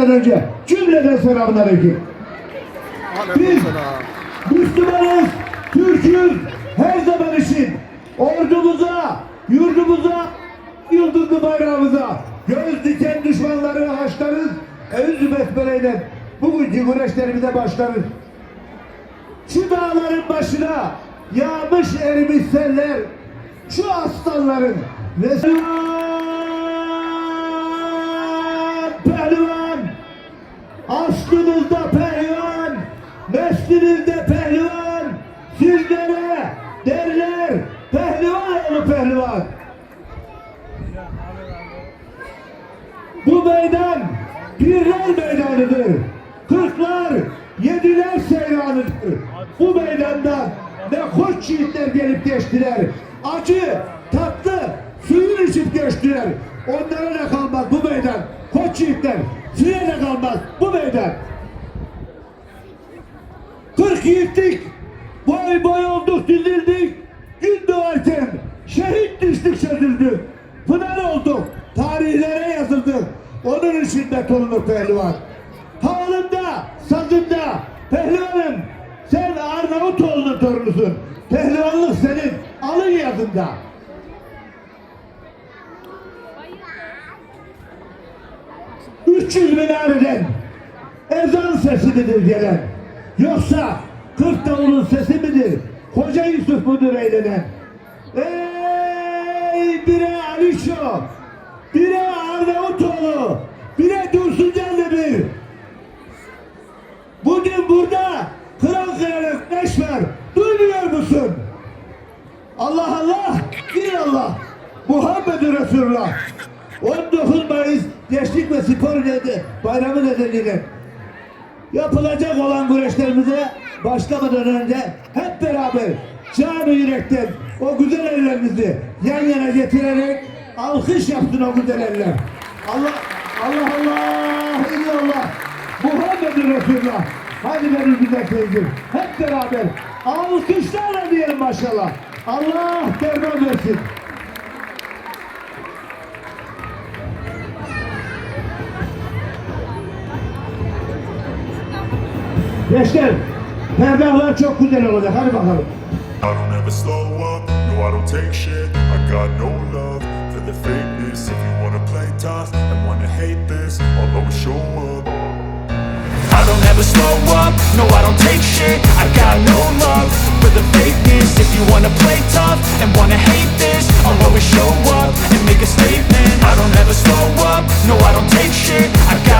başlamadan önce cümleden selamun aleyküm. Biz Müslümanız, Türk'üz, her zaman için ordumuza, yurdumuza, yıldızlı bayrağımıza göz diken düşmanları haşlarız. Evzü besmeleyle bugünkü güreşlerimize başlarız. Şu dağların başına yağmış erimiş seller, şu aslanların Resulan neslinizde pehlivan, sizlere derler pehlivan oğlu pehlivan. Bu meydan birler meydanıdır. Kırklar, yediler seyranıdır. Bu meydandan ne koç yiğitler gelip geçtiler. Acı, tatlı, suyun içip geçtiler. Onlara ne kalmaz bu meydan. Koç yiğitler, size ne kalmaz bu meydan. Kırk yiğitlik, boy boy olduk dizildik. Gün doğarken şehit düştük çözüldük. Pınar olduk, tarihlere yazıldık. Onun için de torunu pehlivan. Halında, sazında, pehlivanım sen Arnavutoğlu'nun torunusun. Pehlivanlık senin alın yazında. Üç yüz minareden ezan sesi midir gelen? Yoksa kırk davulun sesi midir? Koca Yusuf mudur eğlenen? Ey bire Alişo, bire Arnavutoğlu, bire Dursun Canlıbir. Bugün burada Kıran Kayalık neş var. Duymuyor musun? Allah Allah, bir Allah. Muhammed Resulullah. 19 Mayıs Gençlik ve Spor Bayramı nedeniyle yapılacak olan güreşlerimize başlamadan önce hep beraber canı yürekten o güzel ellerimizi yan yana getirerek alkış yapsın o güzel eller. Allah Allah Allah illallah Muhammed Resulullah. Hadi benim güzel teyzem. Hep beraber alkışlarla diyelim maşallah. Allah derman versin. Gençler, perdahlar çok güzel olacak. Hadi bakalım. I don't ever slow up, no I don't take shit. I got no love for the fakeness. If you wanna play tough and wanna hate this I'll always show up. I don't ever slow up, no I don't take shit. I got no love for the fakeness. If you wanna play tough and wanna hate this I'll always show up and make a statement. I don't ever slow up, no I don't take shit. I got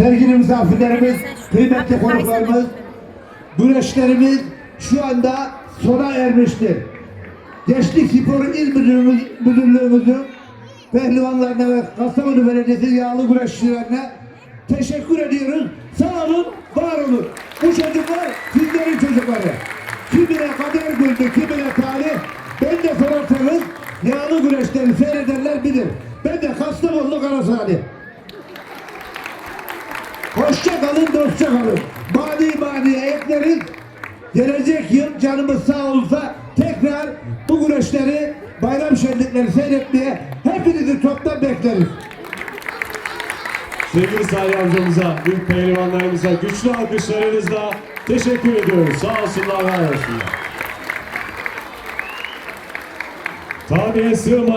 Sevgili misafirlerimiz, kıymetli konuklarımız, güreşlerimiz şu anda sona ermiştir. Gençlik Spor İl Müdürümüz, Müdürlüğümüzün pehlivanlarına ve Kastamonu Belediyesi yağlı güreşçilerine teşekkür ediyoruz. Sağ olun, var olun. Bu çocuklar sizlerin çocukları. Kimine kader güldü, kimine talih. Ben de sorarsanız yağlı güreşleri seyredenler bilir. Ben de Kastamonu Karasali. Hoşça kalın, dostça kalın. Mani mani ekleriz. Gelecek yıl canımız sağ olursa tekrar bu güreşleri, bayram şenlikleri seyretmeye hepinizi toptan bekleriz. Sevgili Salih amcamıza, büyük pehlivanlarımıza güçlü alkışlarınızla teşekkür ediyoruz. Sağ olsunlar, var olsunlar. Tarihe sığmayan